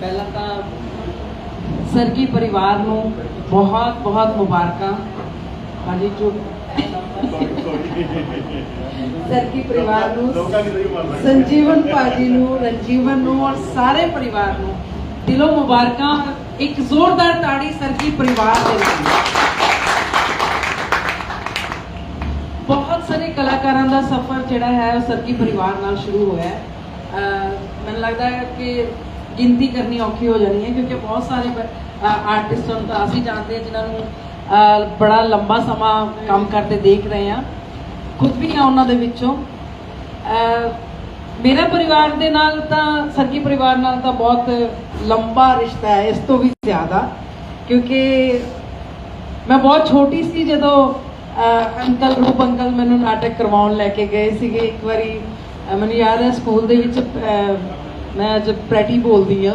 ਪਹਿਲਾਂ ਤਾਂ ਸਰਗੀ ਪਰਿਵਾਰ ਨੂੰ ਬਹੁਤ ਬਹੁਤ ਮੁਬਾਰਕਾਂ। ਹਾਂਜੀ, ਚੁੱਪ। ਸਰਗੀ ਪਰਿਵਾਰ ਨੂੰ, ਸੰਜੀਵਨ ਭਾਜੀ ਨੂੰ, ਰਣਜੀਵਨ ਨੂੰ ਔਰ ਸਾਰੇ ਪਰਿਵਾਰ ਨੂੰ ਦਿਲੋਂ ਮੁਬਾਰਕਾਂ। ਇੱਕ ਜ਼ੋਰਦਾਰ ਤਾੜੀ ਸਰਗੀ ਪਰਿਵਾਰ ਦੇ ਲਈ। ਬਹੁਤ ਸਾਰੇ ਕਲਾਕਾਰਾਂ ਦਾ ਸਫ਼ਰ ਜਿਹੜਾ ਹੈ ਉਹ ਸਰਗੀ ਪਰਿਵਾਰ ਨਾਲ ਸ਼ੁਰੂ ਹੋਇਆ ਹੈ। ਅਹ, ਮੈਨੂੰ ਲੱਗਦਾ ਹੈ ਕਿ ਗਿਣਤੀ ਕਰਨੀ ਔਖੀ ਹੋ ਜਾਣੀ ਹੈ, ਕਿਉਂਕਿ ਬਹੁਤ ਸਾਰੇ ਆਰਟਿਸਟ ਹੁਣ ਤਾਂ ਅਸੀਂ ਜਾਣਦੇ ਹਾਂ ਜਿਨ੍ਹਾਂ ਨੂੰ ਬੜਾ ਲੰਬਾ ਸਮਾਂ ਕੰਮ ਕਰਦੇ ਦੇਖ ਰਹੇ ਹਾਂ ਖੁਦ ਵੀ ਹਾਂ ਉਹਨਾਂ ਦੇ ਵਿੱਚੋਂ। ਮੇਰਾ ਪਰਿਵਾਰ ਦੇ ਨਾਲ ਤਾਂ ਸਰਗੀ ਪਰਿਵਾਰ ਨਾਲ ਤਾਂ ਬਹੁਤ ਲੰਬਾ ਰਿਸ਼ਤਾ ਹੈ, ਇਸ ਤੋਂ ਵੀ ਜ਼ਿਆਦਾ। ਕਿਉਂਕਿ ਮੈਂ ਬਹੁਤ ਛੋਟੀ ਸੀ ਜਦੋਂ ਅੰਕਲ ਰੂਪ ਅੰਕਲ ਮੈਨੂੰ ਨਾਟਕ ਕਰਵਾਉਣ ਲੈ ਕੇ ਗਏ ਸੀਗੇ, ਇੱਕ ਵਾਰੀ ਮੈਨੂੰ ਯਾਦ ਹੈ, ਸਕੂਲ ਦੇ ਵਿੱਚ ਮੈਂ ਅੱਜ ਪ੍ਰੈਟੀ ਬੋਲਦੀ ਆ।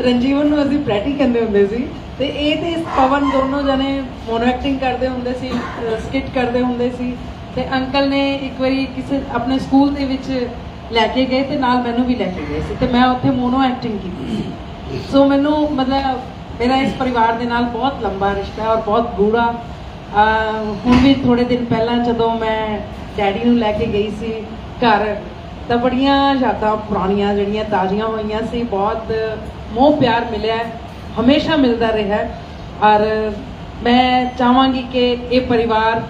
ਰਣਜੀਵਨ ਨੂੰ ਅਸੀਂ ਪ੍ਰੈਟੀ ਕਹਿੰਦੇ ਹੁੰਦੇ ਸੀ। ਤੇ ਇਹ ਤੇ ਪਵਨ ਦੋਨੋਂ ਜਣੇ ਮੋਨੋ ਐਕਟਿੰਗ ਕਰਦੇ ਹੁੰਦੇ ਸੀ ਸਕਿੱਟ ਕਰਦੇ ਹੁੰਦੇ ਸੀ। ਤੇ ਅੰਕਲ ਨੇ ਇੱਕ ਵਾਰੀ ਕਿਸੇ ਆਪਣੇ ਸਕੂਲ ਦੇ ਵਿੱਚ ਲੈ ਕੇ ਗਏ ਤੇ ਨਾਲ ਮੈਨੂੰ ਵੀ ਲੈ ਕੇ ਗਏ ਸੀ। ਤੇ ਮੈਂ ਉੱਥੇ ਮੋਨੋ ਐਕਟਿੰਗ ਕੀਤੀ ਸੀ। ਸੋ ਮੈਨੂੰ ਮਤਲਬ ਮੇਰਾ ਇਸ ਪਰਿਵਾਰ ਦੇ ਨਾਲ ਬਹੁਤ ਲੰਬਾ ਰਿਸ਼ਤਾ ਹੈ ਔਰ ਬਹੁਤ ਗੂੜਾ। ਹੁਣ ਵੀ ਥੋੜੇ ਦਿਨ ਪਹਿਲਾਂ ਜਦੋਂ ਮੈਂ ਡੈਡੀ ਨੂੰ ਲੈ ਕੇ ਗਈ ਸੀ ਘਰ ਤਾਂ ਬੜੀਆਂ ਯਾਦਾਂ ਪੁਰਾਣੀਆਂ ਜਿਹੜੀਆਂ ਤਾਜ਼ੀਆਂ ਹੋਈਆਂ ਸੀ, ਬਹੁਤ ਮੋਹ ਪਿਆਰ ਮਿਲਿਆ, ਹਮੇਸ਼ਾ ਮਿਲਦਾ ਰਿਹਾ। ਔਰ ਮੈਂ ਚਾਹਾਂਗੀ ਕਿ ਇਹ ਪਰਿਵਾਰ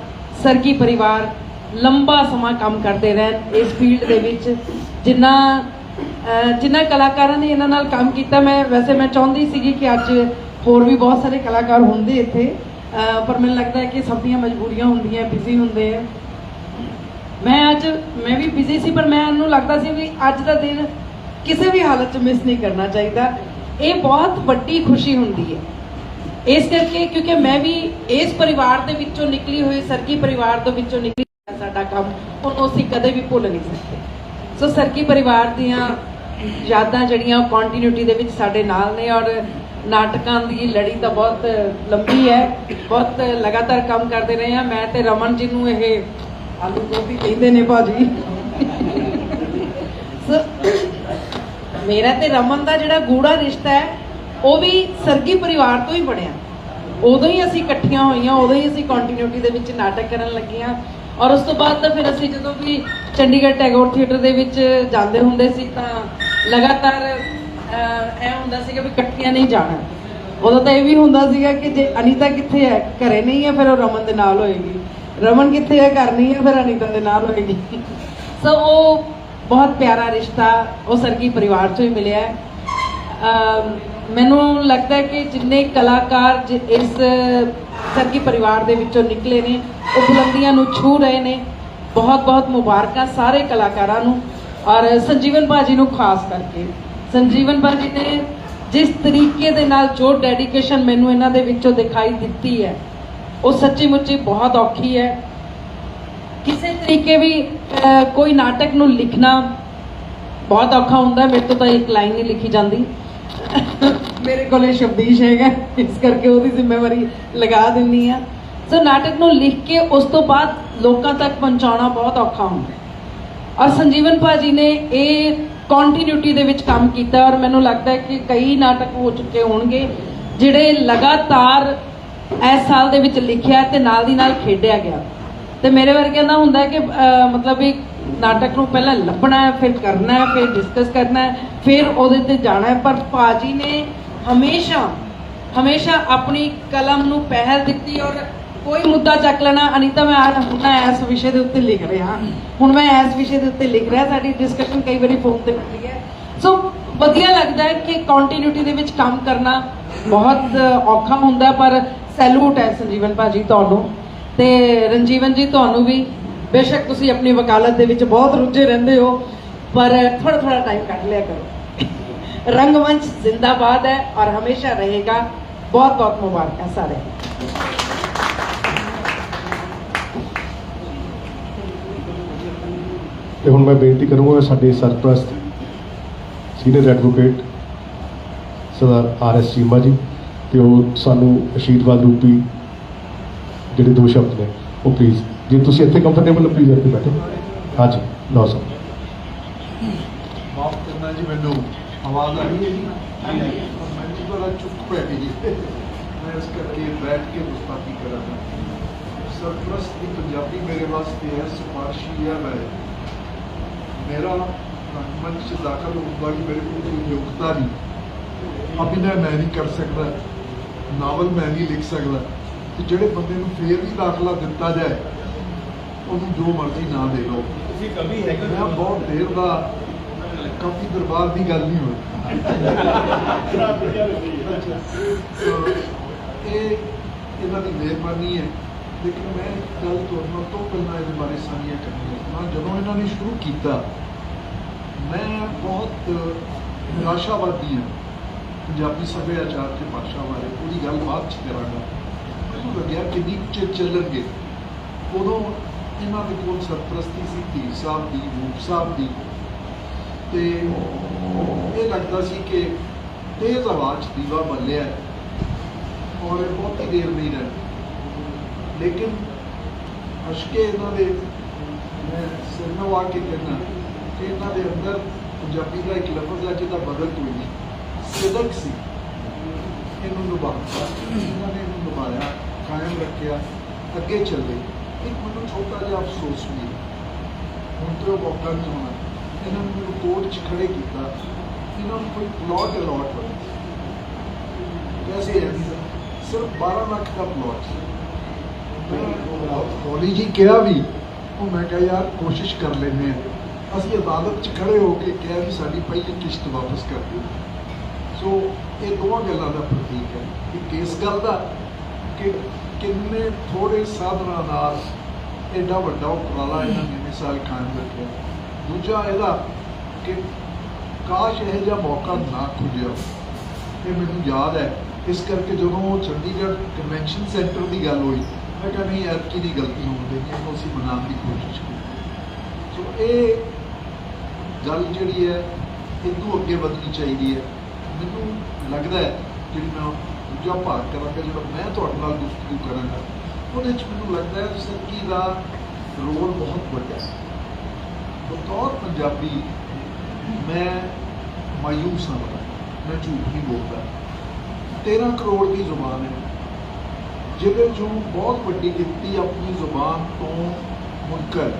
ਸਰਗੀ ਪਰਿਵਾਰ ਲੰਬਾ ਸਮਾਂ ਕੰਮ ਕਰਦੇ ਰਹਿਣ ਇਸ ਫੀਲਡ ਦੇ ਵਿੱਚ। ਜਿੰਨਾ ਜਿਨ੍ਹਾਂ ਕਲਾਕਾਰਾਂ ਨੇ ਇਹਨਾਂ ਨਾਲ ਕੰਮ ਕੀਤਾ, ਮੈਂ, ਵੈਸੇ ਮੈਂ ਚਾਹੁੰਦੀ ਸੀਗੀ ਕਿ ਅੱਜ ਹੋਰ ਵੀ ਬਹੁਤ ਸਾਰੇ ਕਲਾਕਾਰ ਹੁੰਦੇ ਇੱਥੇ। ਪਰ ਮੈਨੂੰ ਲੱਗਦਾ ਹੈ ਕਿ ਸਭ ਦੀਆਂ ਮਜਬੂਰੀਆਂ ਹੁੰਦੀਆਂ, ਬਿਜ਼ੀ ਹੁੰਦੇ ਆ। ਮੈਂ ਅੱਜ, ਮੈਂ ਵੀ ਬਿਜ਼ੀ ਸੀ, ਪਰ ਮੈਨੂੰ ਲੱਗਦਾ ਸੀ ਵੀ ਅੱਜ ਦਾ ਦਿਨ ਕਿਸੇ ਵੀ ਹਾਲਤ 'ਚ ਮਿਸ ਨਹੀਂ ਕਰਨਾ ਚਾਹੀਦਾ। ਇਹ ਬਹੁਤ ਵੱਡੀ ਖੁਸ਼ੀ ਹੁੰਦੀ ਹੈ। ਇਸ ਕਰਕੇ ਕਿਉਂਕਿ ਮੈਂ ਵੀ ਇਸ ਪਰਿਵਾਰ ਦੇ ਵਿੱਚੋਂ ਨਿਕਲੀ ਹੋਈ, ਸਰਗੀ ਪਰਿਵਾਰ ਦੇ ਵਿੱਚੋਂ ਨਿਕਲੀ ਸਾਡਾ ਕੰਮ ਉਹਨੂੰ ਅਸੀਂ ਕਦੇ ਵੀ ਭੁੱਲ ਨਹੀਂ ਸਕਦੇ। ਸੋ ਸਰਗੀ ਪਰਿਵਾਰ ਦੀਆਂ ਯਾਦਾਂ ਜਿਹੜੀਆਂ ਕੰਟੀਨਿਊਟੀ ਦੇ ਵਿੱਚ ਸਾਡੇ ਨਾਲ ਨੇ ਔਰ ਨਾਟਕਾਂ ਦੀ ਲੜੀ ਤਾਂ ਬਹੁਤ ਲੰਬੀ ਹੈ। ਬਹੁਤ ਲਗਾਤਾਰ ਕੰਮ ਕਰਦੇ ਰਹੇ ਹਾਂ। ਮੈਂ ਤੇ ਰਮਨ ਜੀ ਨੂੰ ਇਹ ਆਲੂ ਗੋਭੀ ਕਹਿੰਦੇ ਨੇ ਭਾਜੀ। ਸੋ ਮੇਰਾ ਤੇ ਰਮਨ ਦਾ ਜਿਹੜਾ ਗੂੜਾ ਰਿਸ਼ਤਾ ਹੈ ਉਹ ਵੀ ਸਰਗੀ ਪਰਿਵਾਰ ਤੋਂ ਹੀ ਬਣਿਆ। ਉਦੋਂ ਹੀ ਅਸੀਂ ਇਕੱਠੀਆਂ ਹੋਈਆਂ ਉਦੋਂ ਹੀ ਅਸੀਂ ਕੰਟੀਨਿਊਟੀ ਦੇ ਵਿੱਚ ਨਾਟਕ ਕਰਨ ਲੱਗੀਆਂ। ਔਰ ਉਸ ਤੋਂ ਬਾਅਦ ਤਾਂ ਫਿਰ ਅਸੀਂ ਜਦੋਂ ਵੀ ਚੰਡੀਗੜ੍ਹ ਟੈਗੋਰ ਥੀਏਟਰ ਦੇ ਵਿੱਚ ਜਾਂਦੇ ਹੁੰਦੇ ਸੀ ਤਾਂ ਲਗਾਤਾਰ ਅਹ, ਐ ਹੁੰਦਾ ਸੀਗਾ ਵੀ ਇਕੱਠੀਆਂ ਨਹੀਂ ਜਾਣਾ। ਉਦੋਂ ਤਾਂ ਇਹ ਵੀ ਹੁੰਦਾ ਸੀਗਾ ਕਿ ਜੇ ਅਨੀਤਾ ਕਿੱਥੇ ਹੈ ਘਰੇ ਨਹੀਂ ਹੈ ਫਿਰ ਉਹ ਰਮਨ ਦੇ ਨਾਲ ਹੋਏਗੀ। ਰਮਨ ਕਿੱਥੇ ਹੈ ਘਰ ਨਹੀਂ ਹੈ ਫਿਰ ਅਨੀਤਾ ਦੇ ਨਾਲ ਹੋਏਗੀ। ਸੋ ਉਹ ਬਹੁਤ ਪਿਆਰਾ ਰਿਸ਼ਤਾ, ਉਹ ਸਰਗੀ ਪਰਿਵਾਰ ਚੋਂ ਹੀ ਮਿਲਿਆ ਮੈਨੂੰ ਲੱਗਦਾ ਹੈ ਕਿ ਜਿੰਨੇ ਕਲਾਕਾਰ ਜ- ਇਸ ਸਰਗੀ ਪਰਿਵਾਰ ਦੇ ਵਿੱਚੋਂ ਨਿਕਲੇ ਨੇ, ਉਹ ਬੁਲੰਦੀਆਂ ਨੂੰ ਛੂ ਰਹੇ ਨੇ। ਬਹੁਤ ਬਹੁਤ ਮੁਬਾਰਕਾਂ ਸਾਰੇ ਕਲਾਕਾਰਾਂ ਨੂੰ ਔਰ ਸੰਜੀਵਨ ਬਾਜੀ ਨੂੰ ਖਾਸ ਕਰਕੇ। ਸੰਜੀਵਨ ਬਾਜੀ ਨੇ ਜਿਸ ਤਰੀਕੇ ਦੇ ਨਾਲ ਜੋ ਡੈਡੀਕੇਸ਼ਨ ਮੈਨੂੰ ਇਹਨਾਂ ਦੇ ਵਿੱਚੋਂ ਦਿਖਾਈ ਦਿੱਤੀ ਹੈ ਉਹ ਸੱਚੀ ਮੁੱਚੀ ਬਹੁਤ ਔਖੀ ਹੈ। ਕਿਸੇ ਤਰੀਕੇ ਵੀ ਕੋਈ ਨਾਟਕ ਨੂੰ ਲਿਖਣਾ ਬਹੁਤ ਔਖਾ ਹੁੰਦਾ ਮੇਰੇ ਤੋਂ ਤਾਂ ਇੱਕ ਲਾਈਨ ਨਹੀਂ ਲਿਖੀ ਜਾਂਦੀ। ਮੇਰੇ ਕੋਲੇ ਸ਼ਬਦੀਸ਼ ਹੈਗਾ, ਇਸ ਕਰਕੇ ਉਹਦੀ ਜ਼ਿੰਮੇਵਾਰੀ ਲਗਾ ਦਿੰਨੀ ਆ। ਸੋ ਨਾਟਕ ਨੂੰ ਲਿਖ ਕੇ ਉਸ ਤੋਂ ਬਾਅਦ ਲੋਕਾਂ ਤੱਕ ਪਹੁੰਚਾਉਣਾ ਬਹੁਤ ਔਖਾ ਹੁੰਦਾ ਔਰ ਸੰਜੀਵਨ ਭਾਜੀ ਨੇ ਇਹ ਕੰਟੀਨਿਊਟੀ ਦੇ ਵਿੱਚ ਕੰਮ ਕੀਤਾ ਔਰ ਮੈਨੂੰ ਲੱਗਦਾ ਹੈ ਕਿ ਕਈ ਨਾਟਕ ਹੋ ਚੁੱਕੇ ਹੋਣਗੇ, ਜਿਹੜੇ ਲਗਾਤਾਰ ਇਸ ਸਾਲ ਦੇ ਵਿੱਚ ਲਿਖਿਆ ਤੇ ਨਾਲ ਦੀ ਨਾਲ ਖੇਡਿਆ ਗਿਆ। ਤੇ ਮੇਰੇ ਵਰਗਿਆਂ ਦਾ ਹੁੰਦਾ ਕਿ ਮਤਲਬ ਇੱਕ ਨਾਟਕ ਨੂੰ ਪਹਿਲਾਂ ਲੱਭਣਾ ਹੈ, ਫਿਰ ਕਰਨਾ ਹੈ, ਫਿਰ ਡਿਸਕਸ ਕਰਨਾ ਹੈ, ਫਿਰ ਉਹਦੇ ਤੇ ਜਾਣਾ ਹੈ। ਪਰ ਭਾਜੀ ਨੇ ਹਮੇਸ਼ਾ ਹਮੇਸ਼ਾ ਆਪਣੀ ਕਲਮ ਨੂੰ ਪਹਿਲ ਦਿੱਤੀ ਔਰ ਕੋਈ ਮੁੱਦਾ ਚੱਕ ਲੈਣਾ, ਅਨੀਤਾ ਮੈਂ ਆ ਹੁਣ ਇਸ ਵਿਸ਼ੇ ਦੇ ਉੱਤੇ ਲਿਖ ਰਿਹਾ। ਹੁਣ ਮੈਂ ਇਸ ਵਿਸ਼ੇ ਦੇ ਉੱਤੇ ਲਿਖ ਰਿਹਾ, ਸਾਡੀ ਡਿਸਕਸ਼ਨ ਕਈ ਵਾਰੀ ਫੋਨ ਤੇ ਹੁੰਦੀ ਹੈ। ਸੋ ਵਧੀਆ ਲੱਗਦਾ ਹੈ ਕਿ ਕੰਟੀਨਿਊਟੀ ਦੇ ਵਿੱਚ ਕੰਮ ਕਰਨਾ ਬਹੁਤ ਔਖਾ ਹੁੰਦਾ, ਪਰ ਸੈਲੂਟ ਹੈ ਸੰਜੀਵਨ ਭਾਜੀ ਤੁਹਾਨੂੰ। ਤੇ ਰਣਜੀਵਨ ਜੀ, ਤੁਹਾਨੂੰ ਵੀ ਬੇਸ਼ੱਕ ਤੁਸੀਂ ਆਪਣੀ ਵਕਾਲਤ ਦੇ ਵਿੱਚ ਬਹੁਤ ਰੁੱਝੇ ਰਹਿੰਦੇ ਹੋ, ਪਰ ਥੋੜਾ ਥੋੜਾ ਟਾਈਮ ਕੱਢ ਲਿਆ ਕਰੋ। ਰੰਗਮੰਚ ਜ਼ਿੰਦਾਬਾਦ ਹੈ ਔਰ ਹਮੇਸ਼ਾ ਰਹੇਗਾ। ਬਹੁਤ ਬਹੁਤ ਮੁਬਾਰਕਾਂ ਸਾਰੇ ਤੇ ਹੁਣ ਮੈਂ ਬੇਨਤੀ ਕਰੂੰਗਾ ਸਾਡੇ ਸਰਪ੍ਰਸਤ, senior advocate, Sardar R S Cheema ji. ਤੇ ਉਹ ਸਾਨੂੰ ਆਸ਼ੀਰਵਾਦ ਰੂਪੀ ਜਿਹੜੇ ਦੋ ਸ਼ਬਦ ਨੇ, ਉਹ ਪਲੀਜ਼ ਜੇ ਤੁਸੀਂ ਇੱਥੇ ਕੰਫਰਟੇਬਲ ਹੋ ਪਲੀਜ਼ ਇੱਥੇ ਬੈਠੋ। ਹਾਂਜੀ, ਲਓ ਸਰ। ਮਾਫ ਕਰਨਾ ਜੀ ਮੈਨੂੰ, ਆਵਾਜ਼ ਆ ਰਹੀ ਹੈ ਜੀ? ਮੈਨੂੰ ਬੜਾ ਚੁੱਪ ਪੈ ਗਈ ਜੀ। ਮੈਂ ਇਸ ਕਰਕੇ ਬੈਠ ਕੇ ਗੁਸਤਾਖੀ ਕਰਾਂਗਾ ਸਰਪ੍ਰਸਤ ਦੀ ਪੰਜਾਬੀ ਮੇਰੇ ਵਾਸਤੇ ਹੈ ਸਿਫਾਰਸ਼ੀ ਹੈ ਮੈਂ। ਮੇਰਾ ਮੰਚ 'ਚ ਦਾਖਲ ਹੋਣ ਵਾਲੀ ਮੇਰੇ ਕੋਲ ਕੋਈ ਯੋਗਤਾ ਨਹੀਂ। ਅਭਿਨੈ ਮੈਂ ਨਹੀਂ ਕਰ ਸਕਦਾ। ਨਾਵਲ ਮੈਂ ਨਹੀਂ ਲਿਖ ਸਕਦਾ ਤੇ ਜਿਹੜੇ ਬੰਦੇ ਨੂੰ ਫੇਰ ਵੀ ਦਾਖਲਾ ਦਿੱਤਾ ਜਾਏ ਉਹਨੂੰ ਜੋ ਮਰਜ਼ੀ ਨਾ ਦੇ ਲਓ। ਤੁਸੀਂ ਕਵੀ ਹੈਗੇ ਮੈਂ ਬਹੁਤ ਦੇਰ ਦਾ ਕਾਫੀ ਦਰਬਾਰ ਦੀ ਗੱਲ ਨਹੀਂ ਹੋਈ। ਇਹ ਇਹਨਾਂ ਦੀ ਮਿਹਰਬਾਨੀ ਹੈ। ਲੇਕਿਨ ਮੈਂ ਗੱਲ ਤੁਹਾਨੂੰ ਤੋਂ ਪਹਿਲਾਂ ਇਹਦੇ ਬਾਰੇ ਸਾਂਝੀਆਂ ਕਰਨੀਆਂ ਹਾਂ ਜਦੋਂ ਇਹਨਾਂ ਨੇ ਸ਼ੁਰੂ ਕੀਤਾ ਮੈਂ ਬਹੁਤ ਨਿਰਾਸ਼ਾਵਾਦੀ ਹਾਂ। ਪੰਜਾਬੀ ਸੱਭਿਆਚਾਰ ਤੇ ਭਾਸ਼ਾ ਬਾਰੇ ਪੂਰੀ ਗੱਲ ਬਾਅਦ ਚ ਕਰਾਂਗਾ। ਮੈਨੂੰ ਲੱਗਿਆ ਕਿ ਕੁ ਚਿਰ ਚੱਲਣਗੇ। ਉਦੋਂ ਇਹਨਾਂ ਦੇ ਕੋਲ ਸਰਪ੍ਰਸਤੀ ਸੀ ਧੀਰ ਸਾਹਿਬ ਦੀ ਰੂਪ ਸਾਹਿਬ ਦੀ। ਤੇ ਇਹ ਲੱਗਦਾ ਸੀ ਕਿ ਤੇਜ਼ ਆਵਾਜ਼ 'ਚ ਦੀਵਾ ਬੱਲਿਆ ਔਰ ਬਹੁਤੀ ਦੇਰ ਨਹੀਂ ਰਹਿਣਾ ਲੇਕਿਨ ਅਸ਼ਕੇ ਇਹਨਾਂ ਦੇ, ਮੈਂ ਸਿਰਨਵਾ ਕੇ ਕਹਿੰਦਾ ਕਿ ਇਹਨਾਂ ਦੇ ਅੰਦਰ ਪੰਜਾਬੀ ਦਾ ਇੱਕ ਲਫ਼ਜ਼ ਹੈ ਜਿਹਦਾ ਬਦਲ ਕੋਈ ਨਹੀਂ। ਸਿਦਕ ਸੀ ਇਹਨੂੰ ਨਿਭਾਇਆ ਇਹਨਾਂ ਨੇ ਇਹਨੂੰ ਨਿਭਾਇਆ ਕਾਇਮ ਰੱਖਿਆ, ਅੱਗੇ ਚੱਲੇ। ਇੱਕ ਮੈਨੂੰ ਛੋਟਾ ਜਿਹਾ ਅਫਸੋਸ ਵੀ ਹੁਣ ਤੇ ਉਹ ਮੌਕਾ ਨਹੀਂ ਹੋਣਾ ਇਹਨਾਂ ਨੂੰ ਮੈਨੂੰ ਕੋਰਟ 'ਚ ਖੜੇ ਕੀਤਾ। ਇਹਨਾਂ ਨੂੰ ਕੋਈ ਪਲਾਟ ਅਲਾਟ ਹੋਇਆ। ਕੈਸੇ ਹੈ ਸਿਰਫ 12 ਲੱਖ ਦਾ ਪਲਾਟ ਮੈਂ ਹੌਲੀ ਜੀ ਕਿਹਾ ਵੀ, ਉਹ ਮੈਂ ਕਿਹਾ, ਯਾਰ, ਕੋਸ਼ਿਸ਼ ਕਰ ਲੈਂਦੇ ਆ ਅਸੀਂ ਅਦਾਲਤ 'ਚ ਖੜੇ ਹੋ ਕੇ ਕਿਹਾ ਵੀ ਸਾਡੀ ਪਹਿਲੀ ਕਿਸ਼ਤ ਵਾਪਸ ਕਰ ਦਿਓ। ਸੋ ਇਹ ਦੋਵਾਂ ਗੱਲਾਂ ਦਾ ਪ੍ਰਤੀਕ ਹੈ ਇੱਕ ਇਸ ਗੱਲ ਦਾ, ਕਿ ਕਿੰਨੇ ਥੋੜੇ ਸਾਧਨਾਂ ਨਾਲ ਐਡਾ ਵੱਡਾ ਉਪਰਾਲਾ ਇਹਨਾਂ ਨੇ ਮਿਸਾਲ ਕਾਇਮ ਰੱਖਿਆ। ਦੂਜਾ ਇਹਦਾ ਕਿ ਕਾਸ਼ ਇਹ ਜਿਹਾ ਮੌਕਾ ਨਾ ਖੁੱਲਿਆ ਇਹ ਮੈਨੂੰ ਯਾਦ ਹੈ। ਇਸ ਕਰਕੇ ਜਦੋਂ ਚੰਡੀਗੜ੍ਹ ਕਨਵੈਨਸ਼ਨ ਸੈਂਟਰ ਦੀ ਗੱਲ ਹੋਈ, ਮੈਂ ਕਿਹਾ ਨਹੀਂ ਯਾਰ ਕੀ ਦੀ ਗਲਤੀ ਹੋਣ ਦੇ ਇਹਨੂੰ ਅਸੀਂ ਬਣਾਉਣ ਦੀ ਕੋਸ਼ਿਸ਼ ਕੀਤੀ ਸੋ ਇਹ ਗੱਲ ਜਿਹੜੀ ਹੈ ਇਦੋਂ ਅੱਗੇ ਵਧਣੀ ਚਾਹੀਦੀ ਹੈ। ਮੈਨੂੰ ਲੱਗਦਾ ਹੈ ਜਿਹੜੀ ਮੈਂ ਦੂਜਾ ਭਾਗ ਕਰਾਂਗਾ ਜਿਹੜਾ ਮੈਂ ਤੁਹਾਡੇ ਨਾਲ ਗੁਫ਼ਤਗੂ ਕਰਾਂਗਾ, ਉਹਦੇ ਚ ਮੈਨੂੰ ਲੱਗਦਾ ਹੈ ਸਰਕੀ ਦਾ ਰੋਲ ਬਹੁਤ ਵੱਡਾ ਹੈ। ਬਤੌਰ ਪੰਜਾਬੀ ਮੈਂ ਮਾਯੂਸ ਹਾਂ ਮੈਂ ਝੂਠ ਨਹੀਂ ਬੋਲਦਾ। 13 ਕਰੋੜ ਦੀ ਜ਼ੁਬਾਨ ਹੈ, ਜਿਹਦੇ ਚੋਂ ਬਹੁਤ ਵੱਡੀ ਗਿਣਤੀ ਆਪਣੀ ਜ਼ੁਬਾਨ ਤੋਂ ਮੁਨਕਰ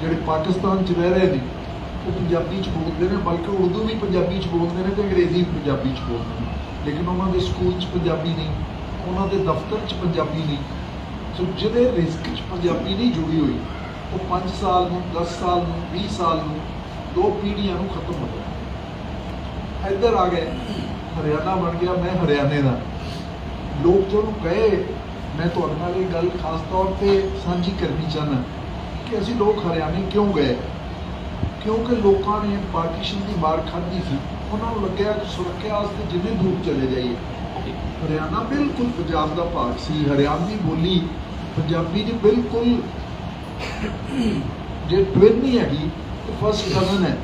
ਜਿਹੜੇ ਪਾਕਿਸਤਾਨ 'ਚ ਰਹਿ ਰਹੇ ਨੇ। ਉਹ ਪੰਜਾਬੀ 'ਚ ਬੋਲਦੇ ਨੇ, ਬਲਕਿ ਉਰਦੂ ਵੀ ਪੰਜਾਬੀ 'ਚ ਬੋਲਦੇ ਨੇ ਤੇ ਅੰਗਰੇਜ਼ੀ ਵੀ ਪੰਜਾਬੀ 'ਚ ਬੋਲਦੇ ਨੇ। ਲੇਕਿਨ ਉਹਨਾਂ ਦੇ ਸਕੂਲ 'ਚ ਪੰਜਾਬੀ ਨਹੀਂ, ਉਹਨਾਂ ਦੇ ਦਫ਼ਤਰ 'ਚ ਪੰਜਾਬੀ ਨਹੀਂ। ਸੋ ਜਿਹਦੇ ਰਿਸਕ 'ਚ ਪੰਜਾਬੀ ਨਹੀਂ ਜੁੜੀ ਹੋਈ, ਉਹ 5 ਸਾਲ ਨੂੰ 10 ਸਾਲ ਨੂੰ 20 ਸਾਲ ਨੂੰ, ਦੋ ਪੀੜ੍ਹੀਆਂ ਨੂੰ ਖਤਮ ਹੋ ਗਿਆ ਇੱਧਰ ਆ ਗਏ। ਹਰਿਆਣਾ ਬਣ ਗਿਆ, ਮੈਂ ਹਰਿਆਣੇ ਦਾ। ਲੋਕ ਜਦੋਂ ਕਹੇ ਮੈਂ ਤੁਹਾਡੇ ਨਾਲ ਇਹ ਗੱਲ ਖਾਸ ਤੌਰ ਤੇ ਸਾਂਝੀ ਕਰਨੀ ਚਾਹੁੰਦਾ ਕਿ ਅਸੀਂ ਲੋਕ ਹਰਿਆਣੇ ਕਿਉਂ ਗਏ? ਕਿਉਂਕਿ ਲੋਕਾਂ ਨੇ ਪਾਰਟੀਸ਼ਨ ਦੀ ਮਾਰ ਖਾਧੀ ਸੀ, ਉਹਨਾਂ ਨੂੰ ਲੱਗਿਆ ਕਿ ਸੁਰੱਖਿਆ ਵਾਸਤੇ ਜਿੰਨੇ ਦੂਰ ਚਲੇ ਜਾਈਏ। ਹਰਿਆਣਾ ਬਿਲਕੁਲ ਪੰਜਾਬ ਦਾ ਭਾਗ ਸੀ, ਹਰਿਆਣਵੀ ਬੋਲੀ ਪੰਜਾਬੀ ਦੀ ਬਿਲਕੁਲ ਜੇ ਟਵਿਨ ਨਹੀਂ ਹੈਗੀ ਤੇ ਫਸਟ ਕਜ਼ਨ ਹੈ।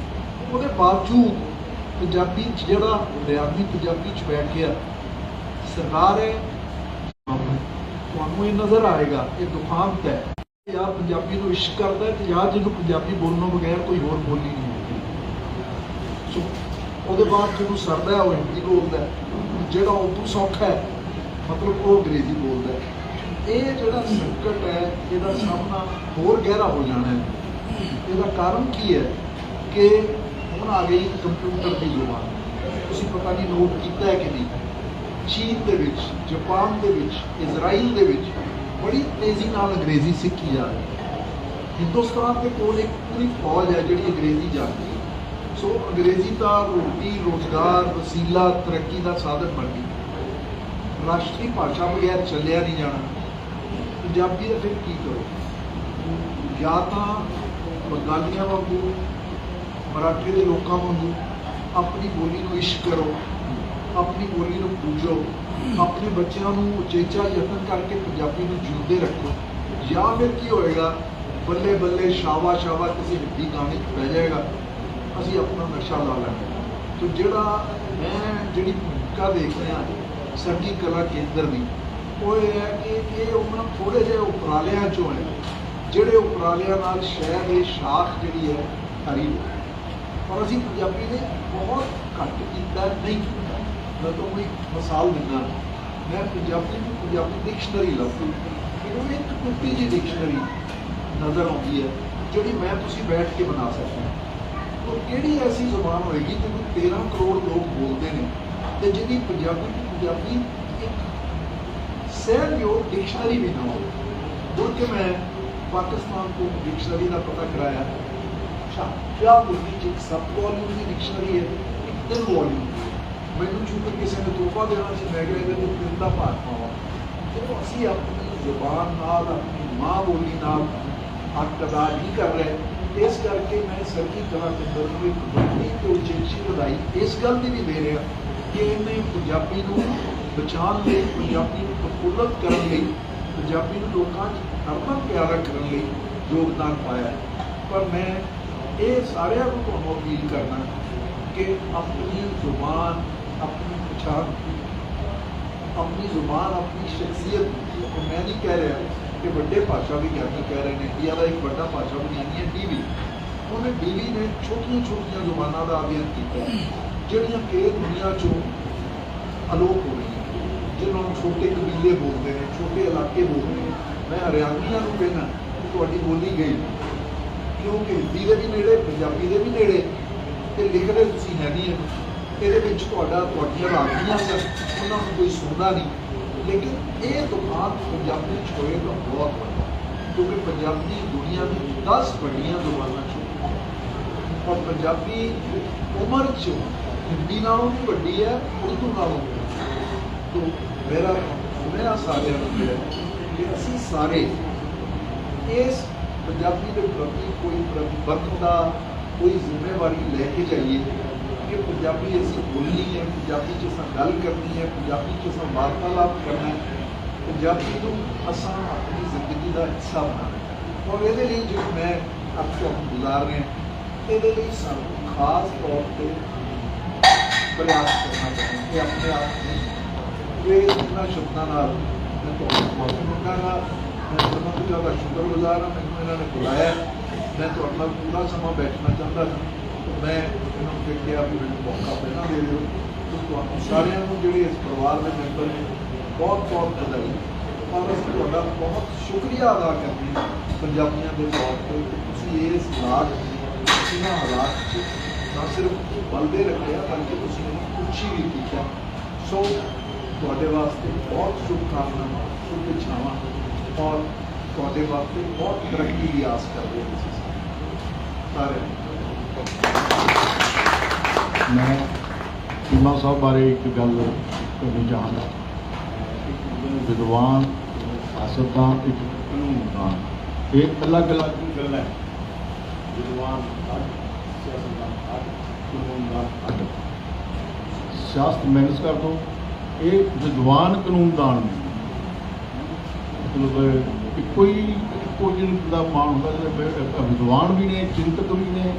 ਉਹਦੇ ਬਾਵਜੂਦ ਪੰਜਾਬੀ ਜਿਹੜਾ ਹਰਿਆਣਵੀ ਪੰਜਾਬੀ 'ਚ ਬੈਠ ਗਿਆ ਸਰਕਾਰ ਹੈ, ਤੁਹਾਨੂੰ ਇਹ ਨਜ਼ਰ ਆਏਗਾ, ਇਹ ਦੁਖਾਂਤ ਹੈ। ਯਾਰ ਪੰਜਾਬੀ ਨੂੰ ਇਸ਼ਕ ਕਰਦਾ ਹੈ ਤੇ ਯਾਰ ਜਿਹਨੂੰ ਪੰਜਾਬੀ ਬੋਲਣੋਂ ਬਗੈਰ ਕੋਈ ਹੋਰ ਬੋਲੀ ਨਹੀਂ ਹੁੰਦੀ। ਸੋ ਉਹਦੇ ਬਾਅਦ ਜਿਹਨੂੰ ਸਰਦਾ ਹੈ, ਉਹ ਹਿੰਦੀ ਬੋਲਦਾ ਜਿਹੜਾ ਉਦੋਂ ਸੌਖਾ ਹੈ, ਮਤਲਬ ਉਹ ਅੰਗਰੇਜ਼ੀ ਬੋਲਦਾ ਇਹ ਜਿਹੜਾ ਸੰਕਟ ਹੈ, ਇਹਦਾ ਸਾਹਮਣਾ ਹੋਰ ਗਹਿਰਾ ਹੋ ਜਾਣਾ ਹੈ। ਇਹਦਾ ਕਾਰਨ ਕੀ ਹੈ ਕਿ ਹੁਣ ਆ ਗਈ ਕੰਪਿਊਟਰ ਦੀ ਜ਼ੁਬਾਨ। ਤੁਸੀਂ ਪਤਾ ਨਹੀਂ ਨੋਟ ਕੀਤਾ ਹੈ ਕਿ ਨਹੀਂ। ਚੀਨ ਦੇ ਵਿੱਚ, ਜਾਪਾਨ ਦੇ ਵਿੱਚ, ਇਜ਼ਰਾਈਲ ਦੇ ਵਿੱਚ ਬੜੀ ਤੇਜ਼ੀ ਨਾਲ ਅੰਗਰੇਜ਼ੀ ਸਿੱਖੀ ਜਾ ਰਹੀ ਹੈ। ਹਿੰਦੁਸਤਾਨ ਦੇ ਕੋਲ ਇੱਕ ਪੂਰੀ ਫੌਜ ਹੈ ਜਿਹੜੀ ਅੰਗਰੇਜ਼ੀ ਜਾਣਦੀ ਹੈ। ਸੋ ਅੰਗਰੇਜ਼ੀ ਤਾਂ ਰੋਟੀ, ਰੋਜ਼ਗਾਰ, ਵਸੀਲਾ, ਤਰੱਕੀ ਦਾ ਸਾਧਨ ਬਣ ਗਈ। ਰਾਸ਼ਟਰੀ ਭਾਸ਼ਾ ਬਗੈਰ ਚੱਲਿਆ ਨਹੀਂ ਜਾਣਾ। ਪੰਜਾਬੀ ਦਾ ਫਿਰ ਕੀ ਕਰੋ? ਜਾਂ ਤਾਂ ਬੰਗਾਲੀਆਂ ਵਾਂਗੂ, ਮਰਾਠੇ ਦੇ ਲੋਕਾਂ ਵਾਂਗੂ ਆਪਣੀ ਬੋਲੀ ਨੂੰ ਇਸ਼ਕ ਕਰੋ। ਆਪਣੀ ਬੋਲੀ ਨੂੰ ਪੂਜੋ ਆਪਣੇ ਬੱਚਿਆਂ ਨੂੰ ਉਚੇਚਾ ਯਤਨ ਕਰਕੇ ਪੰਜਾਬੀ ਨੂੰ ਜਿਉਂਦੇ ਰੱਖੋ। ਜਾਂ ਫਿਰ ਕੀ ਹੋਏਗਾ? ਬੱਲੇ ਬੱਲੇ ਸ਼ਾਵਾ ਸ਼ਾਵਾ ਕਿਸੇ ਹਿੰਦੀ ਗਾਣੇ 'ਚ ਪੈ ਜਾਏਗਾ। ਅਸੀਂ ਆਪਣਾ ਨਕਸ਼ਾ ਲਾ ਲਾਂਗੇ ਤੋ ਜਿਹੜਾ ਮੈਂ ਜਿਹੜੀ ਭੂਮਿਕਾ ਦੇਖ ਰਿਹਾ ਸੰਗੀ ਕਲਾ ਕੇਂਦਰ ਦੀ, ਉਹ ਇਹ ਹੈ ਕਿ ਇਹ ਉਹਨਾਂ ਥੋੜੇ ਜਿਹੇ ਉਪਰਾਲਿਆਂ ਚੋਂ ਹੈ। ਜਿਹੜੇ ਉਪਰਾਲਿਆਂ ਨਾਲ ਸ਼ਹਿਰ ਦੀ ਸ਼ਾਖ ਜਿਹੜੀ ਹੈ, ਹਰੀ ਹੋਈ। ਪਰ ਅਸੀਂ ਪੰਜਾਬੀ ਦੇ ਬਹੁਤ ਘੱਟ ਨਹੀਂ ਕੀਤਾ ਮੈਂ ਤੁਹਾਨੂੰ ਇੱਕ ਮਿਸਾਲ ਦਿੰਦਾ ਮੈਂ ਪੰਜਾਬੀ ਨੂੰ ਪੰਜਾਬੀ ਡਿਕਸ਼ਨਰੀ ਲੱਭੀ ਮੈਨੂੰ ਇੱਕ ਟੁੱਟੀ ਜਿਹੀ ਡਿਕਸ਼ਨਰੀ ਨਜ਼ਰ ਆਉਂਦੀ ਹੈ ਜਿਹੜੀ ਮੈਂ ਤੁਸੀਂ ਬੈਠ ਕੇ ਬਣਾ ਸਕਦੇ ਹੋ ਉਹ ਕਿਹੜੀ ਐਸੀ ਜ਼ੁਬਾਨ ਹੋਏਗੀ ਜਿਹਨੂੰ 13 ਕਰੋੜ ਲੋਕ ਬੋਲਦੇ ਨੇ ਤੇ ਜਿਹਦੀ ਪੰਜਾਬੀ ਤੋਂ ਪੰਜਾਬੀ ਇੱਕ ਸਹਿਯੋਗ ਡਿਕਸ਼ਨਰੀ ਵੀ ਨਾ ਹੋਵੇ ਮੁੜ ਕੇ ਮੈਂ ਪਾਕਿਸਤਾਨ ਤੋਂ ਡਿਕਸ਼ਨਰੀ ਦਾ ਪਤਾ ਕਰਾਇਆ ਸ਼ਾਹ ਉਰਦੂ ਚ ਇੱਕ ਸਬ ਵੋਲਿਊਮ ਦੀ ਡਿਕਸ਼ਨਰੀ ਹੈ ਇੱਕ ਤਿੰਨ ਵੋਲਿਊਮ ਮੈਨੂੰ ਚੁੱਕ ਕਿਸੇ ਨੇ ਤੋਹਫਾ ਦੇਣਾ ਸੀ ਮੈਂ ਕਿਹਾ ਇਹਦੇ ਤੋਂ ਤਿੰਨ ਦਾ ਭਾਗ ਪਾਵਾਂ ਜਦੋਂ ਅਸੀਂ ਆਪਣੀ ਜ਼ੁਬਾਨ ਨਾਲ ਆਪਣੀ ਮਾਂ ਬੋਲੀ ਨਾਲ ਹੱਕ ਅਦਾ ਨਹੀਂ ਕਰ ਰਹੇ ਇਸ ਕਰਕੇ ਮੈਂ ਸਰਕੀ ਕਲਾ ਕੇਂਦਰ ਨੂੰ ਇੱਕ ਵੱਡੀ ਤੇ ਉਚੇਚੀ ਵਧਾਈ ਇਸ ਗੱਲ ਦੀ ਵੀ ਦੇ ਰਿਹਾ ਕਿ ਇਹਨੇ ਪੰਜਾਬੀ ਨੂੰ ਬਚਾਉਣ ਲਈ ਪੰਜਾਬੀ ਨੂੰ ਪ੍ਰਫੁੱਲਤ ਕਰਨ ਲਈ ਪੰਜਾਬੀ ਨੂੰ ਲੋਕਾਂ 'ਚ ਹਰਮਨ ਪਿਆਰਾ ਕਰਨ ਲਈ ਯੋਗਦਾਨ ਪਾਇਆ ਹੈ। ਪਰ ਮੈਂ ਇਹ ਸਾਰਿਆਂ ਨੂੰ ਤੁਹਾਨੂੰ ਅਪੀਲ ਕਰਨਾ ਕਿ ਆਪਣੀ ਜ਼ੁਬਾਨ ਆਪਣੀ ਪਛਾਣ ਆਪਣੀ ਜ਼ੁਬਾਨ, ਆਪਣੀ ਸ਼ਖਸੀਅਤ ਮੈਂ ਨਹੀਂ ਕਹਿ ਰਿਹਾ ਕਿ ਵੱਡੇ ਭਾਸ਼ਾ ਵੀ ਵਿਗਿਆਨੀ ਕਹਿ ਰਹੇ ਨੇ, ਇੰਡੀਆ ਦਾ ਇੱਕ ਵੱਡਾ ਭਾਸ਼ਾ ਵਿਗਿਆਨੀ ਹੈ ਡੀਵੀ ਉਹਨੇ ਡੀਵੀ ਨੇ ਛੋਟੀਆਂ ਛੋਟੀਆਂ ਜ਼ੁਬਾਨਾਂ ਦਾ ਅਧਿਐਨ ਕੀਤਾ ਜਿਹੜੀਆਂ ਕਿ ਦੁਨੀਆ 'ਚੋਂ ਅਲੋਪ ਹੋ ਰਹੀਆਂ ਜਿਹਨਾਂ ਨੂੰ ਛੋਟੇ ਕਬੀਲੇ ਬੋਲਦੇ ਨੇ, ਛੋਟੇ ਇਲਾਕੇ ਬੋਲਦੇ ਨੇ। ਮੈਂ ਹਰਿਆਣਵੀਆਂ ਨੂੰ ਕਹਿੰਦਾ ਕਿ ਤੁਹਾਡੀ ਬੋਲੀ ਗਈ, ਕਿਉਂਕਿ ਹਿੰਦੀ ਦੇ ਵੀ ਨੇੜੇ, ਪੰਜਾਬੀ ਦੇ ਵੀ ਨੇੜੇ, ਤੇ ਲਿਖਦੇ ਤੁਸੀਂ ਹੈ ਨਹੀਂ ਇਹਨੂੰ। ਇਹਦੇ ਵਿੱਚ ਤੁਹਾਡਾ ਤੁਹਾਡੀਆਂ ਰਾਗੀਆਂ ਉਹਨਾਂ ਨੂੰ ਕੋਈ ਸੁਣਦਾ ਨਹੀਂ। ਲੇਕਿਨ ਇਹ ਦੁਕਾਨ ਪੰਜਾਬੀ ਚ ਹੋਏ ਤਾਂ ਬਹੁਤ ਵੱਡਾ। ਕਿਉਂਕਿ ਪੰਜਾਬੀ ਦੁਨੀਆ ਦੀ 10 ਵੱਡੀਆਂ ਦੁਕਾਨਾਂ ਚੋਂ ਔਰ ਪੰਜਾਬੀ ਉਮਰ ਚ ਹਿੰਦੀ ਨਾਲੋਂ ਵੀ ਵੱਡੀ ਹੈ, ਉਰਦੂ ਨਾਲੋਂ ਵੀ ਤੋ ਮੇਰਾ ਮੇਰਾ ਸਾਰਿਆਂ ਨੂੰ ਹੈ ਕਿ ਅਸੀਂ ਸਾਰੇ ਇਸ ਪੰਜਾਬੀ ਦੇ ਪ੍ਰਤੀ ਕੋਈ ਪ੍ਰਤੀਬੱਧਤਾ, ਕੋਈ ਜ਼ਿੰਮੇਵਾਰੀ ਲੈ ਕੇ ਜਾਈਏ। ਕਿ ਪੰਜਾਬੀ ਅਸੀਂ ਬੋਲਣੀ ਹੈ, ਪੰਜਾਬੀ 'ਚ ਅਸਾਂ ਗੱਲ ਕਰਨੀ ਹੈ, ਪੰਜਾਬੀ 'ਚ ਅਸਾਂ ਵਾਰਤਾਲਾਪ ਕਰਨਾ ਹੈ, ਪੰਜਾਬੀ ਨੂੰ ਅਸਾਂ ਆਪਣੀ ਜ਼ਿੰਦਗੀ ਦਾ ਹਿੱਸਾ ਬਣਾਉਣਾ ਔਰ ਇਹਦੇ ਲਈ ਜੋ ਮੈਂ ਆਪ ਗੁਜ਼ਾਰ ਰਿਹਾ ਇਹਦੇ ਲਈ ਸਾਨੂੰ ਖਾਸ ਤੌਰ ਤੇ ਪ੍ਰਯਾਸ ਕਰਨਾ ਚਾਹੀਦਾ ਕਿ ਆਪਣੇ ਆਪ ਨੂੰ ਇਹ ਇਹਨਾਂ ਸ਼ਬਦਾਂ ਨਾਲ ਮੈਂ ਤੁਹਾਨੂੰ ਬਹੁਤ ਮੰਗਾਂਗਾ ਮੈਂ ਤੁਹਾਨੂੰ ਦਾ ਸ਼ੁਕਰਗੁਜ਼ਾਰ ਹਾਂ, ਮੈਨੂੰ ਇਹਨਾਂ ਨੇ ਬੁਲਾਇਆ ਮੈਂ ਤੁਹਾਡੇ ਨਾਲ ਪੂਰਾ ਸਮਾਂ ਬੈਠਣਾ ਚਾਹੁੰਦਾ ਸੀ ਤੇ ਮੈਂ ਇਹਨਾਂ ਨੂੰ ਫਿਰ ਕਿਹਾ ਵੀ ਮੈਨੂੰ ਮੌਕਾ ਪਹਿਲਾਂ ਦੇ ਦਿਓ ਤੇ ਤੁਹਾਨੂੰ ਸਾਰਿਆਂ ਨੂੰ ਜਿਹੜੇ ਇਸ ਪਰਿਵਾਰ ਦੇ ਮੈਂਬਰ ਨੇ ਬਹੁਤ ਬਹੁਤ ਵਧਾਈ ਔਰ ਅਸੀਂ ਤੁਹਾਡਾ ਬਹੁਤ ਸ਼ੁਕਰੀਆ ਅਦਾ ਕਰਦੇ ਹਾਂ ਪੰਜਾਬੀਆਂ ਦੇ ਤੌਰ ਤੇ ਕਿ ਤੁਸੀਂ ਇਸ ਹਾਲਾਤ ਇਹਨਾਂ ਹਾਲਾਤ 'ਚ ਨਾ ਸਿਰਫ ਬਲਦੇ ਰੱਖਿਆ ਬਲਕਿ ਤੁਸੀਂ ਇਹਨੂੰ ਉੱਚੀ ਵੀ ਕੀਤਾ ਸੋ ਤੁਹਾਡੇ ਵਾਸਤੇ ਬਹੁਤ ਸ਼ੁਭਕਾਮਨਾਵਾਂ ਸ਼ੁਭ ਇੱਛਾਵਾਂ ਔਰ ਤੁਹਾਡੇ ਵਾਸਤੇ ਬਹੁਤ ਤਰੱਕੀ ਦੀ ਆਸ ਕਰਦੇ ਹਾਂ ਅਸੀਂ ਸਾਰੇ ਮੈਂ ਚੀਮਾ ਸਾਹਿਬ ਬਾਰੇ ਇੱਕ ਗੱਲ ਕਰਨੀ ਚਾਹਾਂਗਾ। ਵਿਦਵਾਨ ਸਿਆਸਤਦਾਨ ਇੱਕ ਕਾਨੂੰਨਦਾਨ ਇਹ ਅਲੱਗ ਅਲੱਗ ਗੱਲ ਹੈ। ਵਿਦਵਾਨ ਸਿਆਸਤਦਾਨ ਕਾਨੂੰਨਦਾਨ ਸਿਆਸਤ ਮੈਨੇਜ ਕਰ ਦੋ। ਇਹ ਵਿਦਵਾਨ ਕਾਨੂੰਨਦਾਨ ਨੇ। ਮਤਲਬ ਇੱਕੋ ਹੀ, ਇੱਕੋ ਜਿਹਨ ਦਾ ਮਾਣ ਹੁੰਦਾ ਵਿਦਵਾਨ ਵੀ ਨੇ, ਚਿੰਤਕ ਵੀ ਨੇ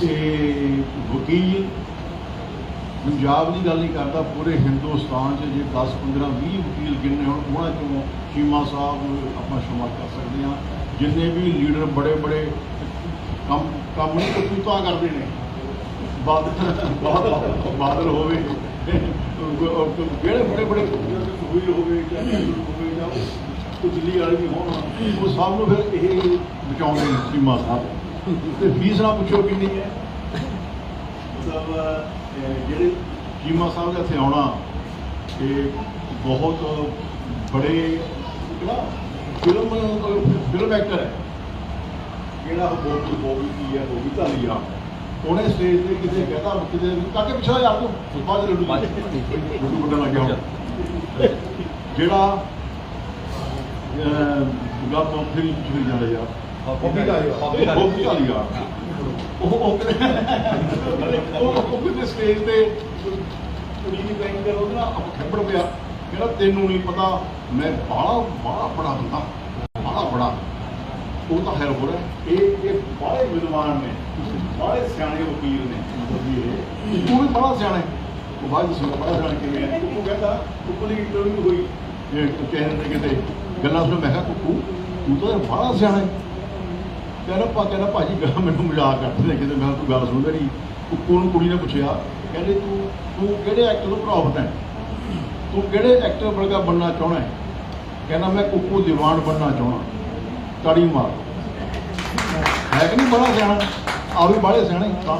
ਤੇ ਵਕੀਲ ਪੰਜਾਬ ਦੀ ਗੱਲ ਨਹੀਂ ਕਰਦਾ, ਪੂਰੇ ਹਿੰਦੁਸਤਾਨ 'ਚ ਜੇ 10 15 20 ਵਕੀਲ ਗਿਣਨੇ ਹੋਣ, ਉਹਨਾਂ ਚੋਂ ਚੀਮਾ ਸਾਹਿਬ ਆਪਾਂ ਸ਼ੁਮਾਰ ਕਰ ਸਕਦੇ ਹਾਂ। ਜਿੰਨੇ ਵੀ ਲੀਡਰ ਬੜੇ ਬੜੇ ਕੰਮ ਕੰਮ ਨਹੀਂ ਕਰਤੂਤਾ ਕਰਦੇ ਨੇ। ਬਾਦਲ ਬਾਦਲ ਹੋਵੇ, ਜਿਹੜੇ ਬੜੇ ਬੜੇ ਸੁਖਬੀਰ ਹੋਵੇ ਜਾਂ ਹੋਵੇ ਜਾਂ ਉਹ ਦਿੱਲੀ ਵਾਲੇ ਵੀ ਹੋਣ, ਉਹ ਸਭ ਨੂੰ ਫਿਰ ਇਹ ਬਚਾਉਂਦੇ ਨੇ ਚੀਮਾ ਸਾਹਿਬ। ਤੇ ਫੀਸ ਨਾ ਪੁੱਛੋ ਕਿੰਨੀ ਹੈ। ਮਤਲਬ ਜਿਹੜੇ ਚੀਮਾ ਸਾਹਿਬ ਦੇ ਇੱਥੇ ਆਉਣਾ ਇਹ ਬਹੁਤ ਬੜੇ ਕਿਹੜਾ ਫਿਲਮ ਫਿਲਮ ਐਕਟਰ ਹੈ ਜਿਹੜਾ ਉਹ ਬੋਬੀ ਬੋਬੀ ਕੀ ਹੈ ਬੋਬੀ ਧਾਲੀਆ ਉਹਨੇ ਸਟੇਜ ਤੇ ਕਿਤੇ ਕਹਤਾ ਕਿਤੇ ਕਾਕੇ ਪਿਛਾ ਯਾਰ ਤੂੰ ਬਾਅਦ ਲੱਡੂ ਲੱਡੂ ਵੱਡਾ ਲੱਗਿਆ ਜਿਹੜਾ ਗੱਪ ਫਿਰ ਚੁਰੀ ਜਾਂਦਾ ਯਾਰ ਹੌਬੀ ਧਾਲੀਆ। ਹੌਬੀ ਧਾਲੀਆ ਉਹ ਉਹ ਕਿਤੇ ਸਟੇਜ ਤੇ ਕੁੜੀ ਦੀ ਬੈਂਕ ਕਰ ਉਹਦਾ ਖੱਬੜ ਪਿਆ ਕਹਿੰਦਾ ਤੈਨੂੰ ਨਹੀਂ ਪਤਾ ਮੈਂ ਬਾਹਲਾ ਬਾਹਲਾ ਬੜਾ ਹੁੰਦਾ ਬਾਹਲਾ ਬੜਾ ਉਹ ਤਾਂ ਖੈਰ ਹੋ ਇਹ ਇਹ ਬਾਹਲੇ ਵਿਦਵਾਨ ਨੇ ਬਾਹਲੇ ਸਿਆਣੇ ਵਕੀਲ ਨੇ ਤੂੰ ਵੀ ਬੜਾ ਸਿਆਣਾ ਉਹ ਬਾਅਦ ਵਿੱਚ ਬੜਾ ਸਿਆਣਾ ਕਿਵੇਂ ਹੈ ਉਹ ਕਹਿੰਦਾ ਕੁੱਕੂ ਦੀ ਇੰਟਰਵਿਊ ਹੋਈ ਇਹ ਚੈਨਲ ਕਿਤੇ ਗੱਲਾਂ ਸੁਣ ਮੈਂ ਕਿਹਾ ਕੁੱਕੂ ਤੂੰ ਤਾਂ ਯਾਰ ਬੜਾ ਸਿਆਣਾ ਹੈ। ਕਹਿੰਦਾ ਪਾ ਕਹਿੰਦਾ ਭਾਜੀ ਗੱਲ ਮੈਨੂੰ ਮਜ਼ਾਕ ਕਰਦੇ ਨੇ ਕਿਤੇ ਮੈਂ ਤੂੰ ਗੱਲ ਸੁਣ ਮੇਰੀ ਕੁੱਕੂ ਕੁੜੀ ਨੇ ਪੁੱਛਿਆ, ਕਹਿੰਦੇ ਤੂੰ ਤੂੰ ਕਿਹੜੇ ਐਕਟਰ ਤੋਂ ਪ੍ਰਭਾਵਿਤ ਹੈ? ਤੂੰ ਕਿਹੜੇ ਐਕਟਰ ਵਰਗਾ ਬਣਨਾ ਚਾਹਣਾ ਹੈ? ਕਹਿੰਦਾ ਮੈਂ ਕੁੱਕੂ ਦੀਵਾਨ ਬਣਨਾ ਚਾਹਣਾ ਤਾੜੀ ਮਾਰ। ਹੈ ਕਿ ਨਹੀਂ, ਬੜਾ ਸਿਆਣਾ? ਆ ਵੀ ਬਾਹਲੇ ਸਿਆਣੇ, ਤਾਂ।